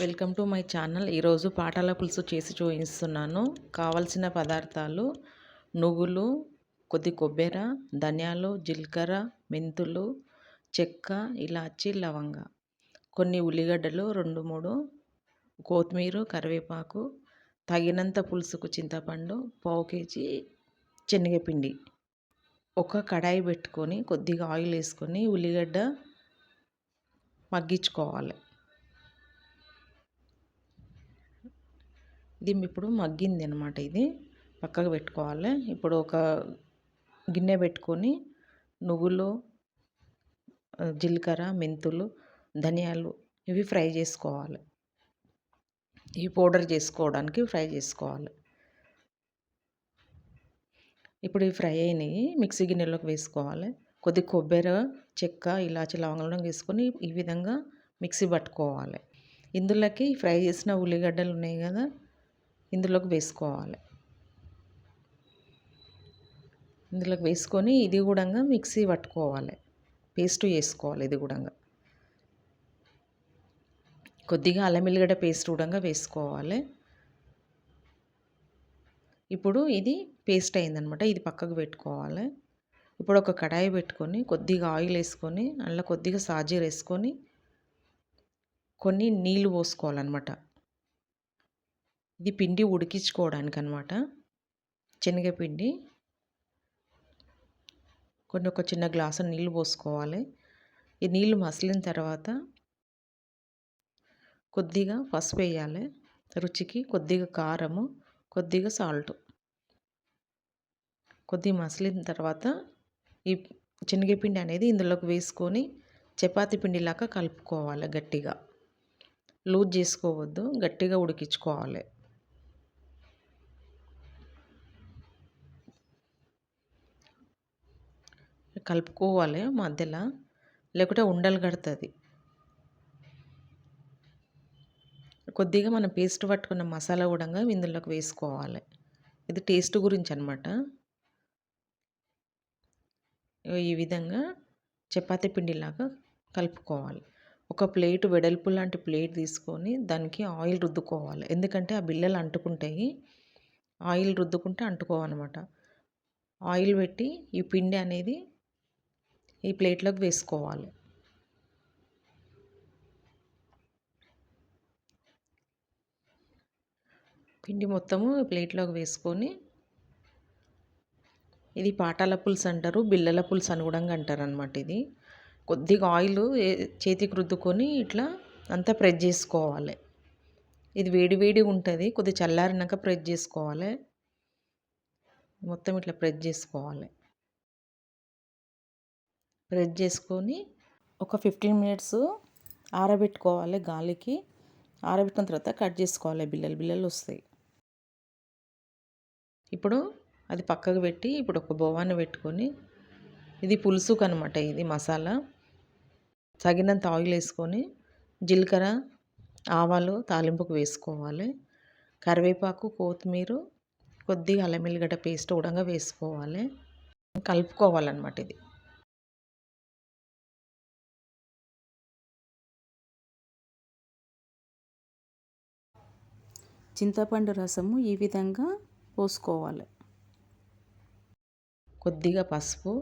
Welcome to my channel ఈరోజు పాటాల పులుసు చేసి చూపిస్తున్నాను. కావలసిన పదార్థాలు నువ్వులు కొద్ది కొబ్బెర ధనియాలు జీలకర్ర మెంతులు చెక్క ఇలాచి లవంగ. కొన్ని ఉల్లిగడ్డలు రెండు మూడు కొత్తిమీర కరివేపాకు తగినంత పులుసుకు చింతపండు పావు కేజీ శనగపిండి. ఒక కడాయి పెట్టుకొని కొద్దిగా ఆయిల్ వేసుకొని ఉల్లిగడ్డ మగ్గించుకోవాలి. ఇది ఇప్పుడు మగ్గింది అనమాట ఇది. పక్కకు పెట్టుకోవాలి. ఇప్పుడు ఒక గిన్నె పెట్టుకొని నువ్వులు జీలకర్ర మెంతులు ధనియాలు ఇవి ఫ్రై చేసుకోవాలి. ఇవి పౌడర్ చేసుకోవడానికి ఫ్రై చేసుకోవాలి. ఇప్పుడు ఇవి ఫ్రై అయినాయి. మిక్సీ గిన్నెలోకి వేసుకోవాలి. కొద్ది కొబ్బరి చెక్క ఇలాచి లవంగంలో వేసుకొని ఈ విధంగా మిక్సీ పట్టుకోవాలి. ఇందులోకి ఫ్రై చేసిన ఉల్లిగడ్డలు ఉన్నాయి కదా ఇందులోకి వేసుకోవాలి. ఇందులోకి వేసుకొని ఇది కూడా మిక్సీ పట్టుకోవాలి. పేస్ట్ వేసుకోవాలి ఇది కూడా కొద్దిగా అల్లం ఎల్లిగడ్డ పేస్ట్ కూడా వేసుకోవాలి. ఇప్పుడు ఇది పేస్ట్ అయిందనమాట. ఇది పక్కకు పెట్టుకోవాలి. ఇప్పుడు ఒక కడాయి పెట్టుకొని కొద్దిగా ఆయిల్ వేసుకొని అందులో కొద్దిగా సాజీర్ వేసుకొని కొన్ని నీళ్ళు పోసుకోవాలన్నమాట ఇది పిండి ఉడికించుకోవడానికి అనమాట శనగపిండి. కొన్ని ఒక చిన్న గ్లాసు నీళ్ళు పోసుకోవాలి. ఈ నీళ్ళు మసిలిన తర్వాత కొద్దిగా పసుపు వేయాలి. రుచికి కొద్దిగా కారము కొద్దిగా సాల్ట్. కొద్దిగా మసిలిన తర్వాత ఈ శనగపిండి అనేది ఇందులోకి వేసుకొని చపాతీ పిండిలాగా కలుపుకోవాలి గట్టిగా. లూజ్ చేసుకోవద్దు గట్టిగా ఉడికించుకోవాలి. కలుపుకోవాలి మధ్యలో లేకుంటే ఉండలు కడుతుంది. కొద్దిగా మనం పేస్ట్ పట్టుకున్న మసాలా కూడా ఇందులోకి వేసుకోవాలి. ఇది టేస్ట్ గురించి అనమాట ఈ విధంగా చపాతీ పిండిలాగా కలుపుకోవాలి. ఒక ప్లేట్ వెడల్పు లాంటి ప్లేట్ తీసుకొని దానికి ఆయిల్ రుద్దుకోవాలి. ఎందుకంటే ఆ బిల్లలు అంటుకుంటాయి. ఆయిల్ రుద్దుకుంటే అంటుకోవన్నమాట. ఆయిల్ పెట్టి ఈ పిండి అనేది ఈ ప్లేట్లోకి వేసుకోవాలి. పిండి మొత్తము ప్లేట్లోకి వేసుకొని ఇది పాటాల పులుసు అంటారు బిల్లల పులుసు అని కూడా అంటారు అనమాట ఇది. కొద్దిగా ఆయిల్ చేతికి రుద్దుకొని ఇట్లా అంతా ప్రెస్ చేసుకోవాలి. ఇది వేడి వేడి ఉంటుంది కొద్దిగా చల్లారినాక ప్రెస్ చేసుకోవాలి. మొత్తం ఇట్లా ప్రెస్ చేసుకోవాలి. రెడ్ చేసుకొని ఒక ఫిఫ్టీన్ మినిట్స్ ఆరబెట్టుకోవాలి గాలికి. ఆరబెట్టిన తర్వాత కట్ చేసుకోవాలి బిల్లలు. బిల్లలు వస్తాయి. ఇప్పుడు అది పక్కకు పెట్టి ఇప్పుడు ఒక బోవాన్ని పెట్టుకొని ఇది పులుసుకు అనమాట ఇది మసాలా. తగినంత ఆయిల్ వేసుకొని జీలకర్ర ఆవాలు తాలింపుకు వేసుకోవాలి. కరివేపాకు కొత్తిమీర కొద్దిగా అల్లం ఎల్లిగడ్డ పేస్ట్ కూడా వేసుకోవాలి. కలుపుకోవాలన్నమాట ఇది. చింతపండు రసము ఈ విధంగా పోసుకోవాలి. కొద్దిగా పసుపు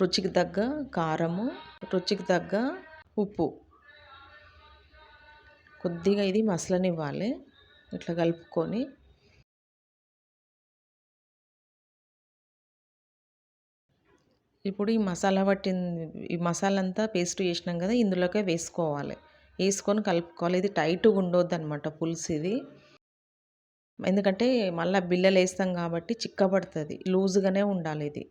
రుచికి తగ్గ కారము రుచికి తగ్గ ఉప్పు. కొద్దిగా ఇది మసలనివ్వాలి ఇట్లా కలుపుకొని. ఇప్పుడు ఈ మసాలా పట్టింది ఈ మసాలా అంతా పేస్ట్ చేసినాం కదా ఇందులోకే వేసుకోవాలి. వేసుకొని కలుపుకోవాలి. ఇది టైట్గా ఉండొద్దు అనమాట పులుసు ఇది. ఎందుకంటే మళ్ళీ బిల్లలు వేస్తాం కాబట్టి చిక్కబడుతుంది లూజ్గానే ఉండాలి ఇది.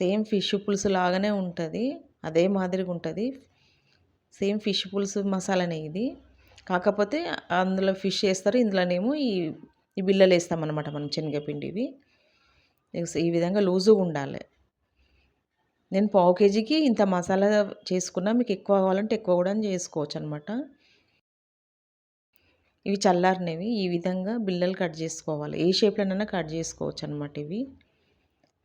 సేమ్ ఫిష్ పులుసు లాగానే ఉంటుంది అదే మాదిరిగా ఉంటుంది. సేమ్ ఫిష్ పులుసు మసాలానే ఇది. కాకపోతే అందులో ఫిష్ వేస్తారు ఇందులోనేమో ఈ ఈ బిల్లలు వేస్తామన్నమాట మనం శనగపిండివి ఈ విధంగా లూజుగా ఉండాలి. నేను పావు కేజీకి ఇంత మసాలా చేసుకున్నా మీకు ఎక్కువ కావాలంటే ఎక్కువ కూడా చేసుకోవచ్చు అనమాట ఇవి చల్లారినవి. ఈ విధంగా బిల్లలు కట్ చేసుకోవాలి. ఏ షేప్లోనైనా కట్ చేసుకోవచ్చు అనమాట ఇవి.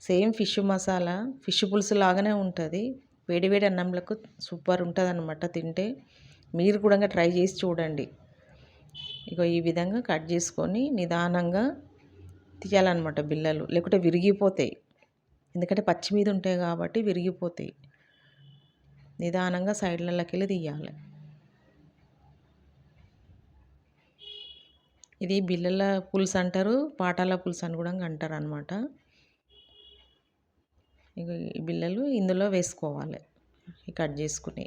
సేమ్ ఫిష్ మసాలా ఫిష్ పులుసు లాగానే ఉంటుంది. వేడివేడి అన్నంలకు సూపర్ ఉంటుంది అనమాట తింటే. మీరు కూడా ట్రై చేసి చూడండి. ఇగో ఈ విధంగా కట్ చేసుకొని నిదానంగా తీయాలన్నమాట బిళ్ళలు లేకుంటే విరిగిపోతాయి. ఎందుకంటే పచ్చి మీద ఉంటాయి కాబట్టి విరిగిపోతాయి. నిదానంగా సైడ్లలోకి వెళ్ళి తీయాలి. ఇది బిల్లల పులుసు అంటారు పాటాల పులుసు అని కూడా అంటారు అనమాట బిల్లలు ఈ ఇందులో వేసుకోవాలి కట్ చేసుకుని.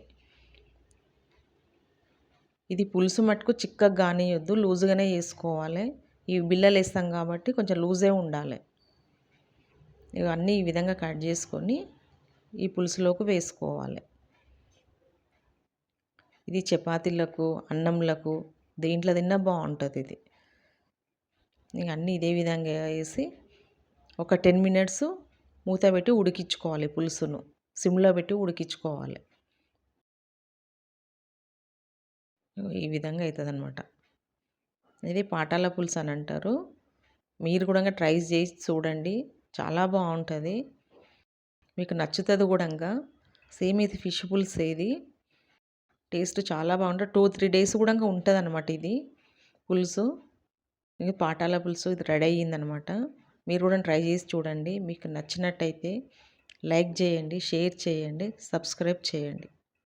ఇది పులుసు మట్టుకు చిక్కగా కానియొద్దు లూజుగానే చేసుకోవాలి ఈ బిల్లలు వేస్తాం కాబట్టి కొంచెం లూజే ఉండాలి. ఇవన్నీ ఈ విధంగా కట్ చేసుకొని ఈ పులుసులోకి వేసుకోవాలి. ఇది చపాతీలకు అన్నంలకు దేంట్లో తిన్నా బాగుంటుంది ఇది. ఇక అన్నీ ఇదే విధంగా వేసి ఒక టెన్ మినిట్స్ మూత పెట్టి ఉడికించుకోవాలి పులుసును. సిమ్లో పెట్టి ఉడికించుకోవాలి. ఈ విధంగా అవుతుంది అనమాట ఇది పాటాల పులుసు అని అంటారు. మీరు కూడా ట్రై చేసి చూడండి. చాలా బాగుంటుంది. మీకు నచ్చుతుంది కూడా సేమ్ ఇది ఫిష్ పులుసు ఇది. టేస్ట్ చాలా బాగుంటుంది. టూ త్రీ డేస్ కూడా ఉంటుంది అనమాట ఇది పులుసు. ఇది పాటాల పులుసు ఇది రెడీ అయ్యిందనమాట. మీరు కూడా ట్రై చేసి చూడండి. మీకు నచ్చినట్టయితే లైక్ చేయండి షేర్ చేయండి సబ్స్క్రైబ్ చేయండి.